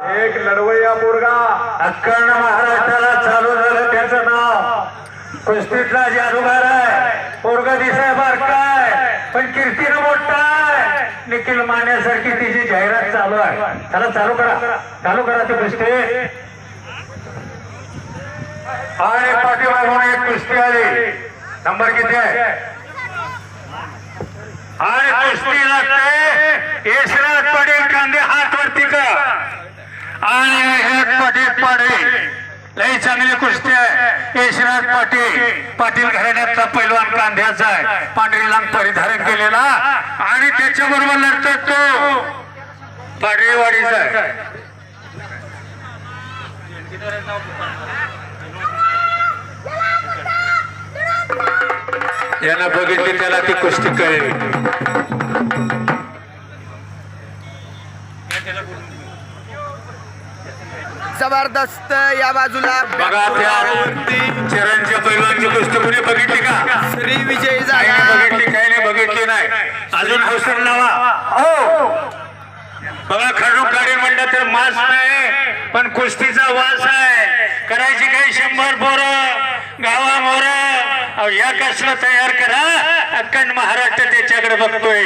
एक लढवय्या पोरगा. अखंड महाराष्ट्राला चालू झालं त्याचं नाव. कुस्तीतला जादूगार आहे. पोरगा दिसाय बारकाय पण कीर्तीनं मोठा आहे. निखिल मान्यासारखी तिची जाहिरात चालू आहे. त्याला चालू करा. चालू करा ती कुस्ती. आणि पाठीमागून एक कुस्ती आली. नंबर किती आहे? आणि कुस्ती लागते. यशराज पडेल कांदे हा पाटील पाडे लई चांगली कुस्ती आहे. यशराज पाटील. पाटील घराण्यातला पैलवान कांद्याचा आहे. पांढरी लांब परिधारण केलेला. आणि त्याच्या बरोबर लढतात तो. पाडळीवाडीचा आहे. यांना बघितली त्याला ती कुस्ती कळली. जबरदस्त या बाजूला. बघा त्या चरणच्या पैलवानची कुस्ती कोणी बघितली का? श्री विजयी झाला बघितली काही नाही बघितली नाही. अजून हौसर लावा. हो. बघा खडूक गाडी म्हणलं तर मास नाही पण कुस्तीचा वास आहे. करायची काही शंभर पोरं गावा मोर? या कसलं तयार करा. अखंड महाराष्ट्र त्याच्याकडे बघतोय.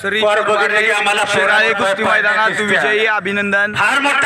श्री बघितलं की आम्हाला शिराळे कुस्ती मैदानात. विजयी अभिनंदन. फार मोठा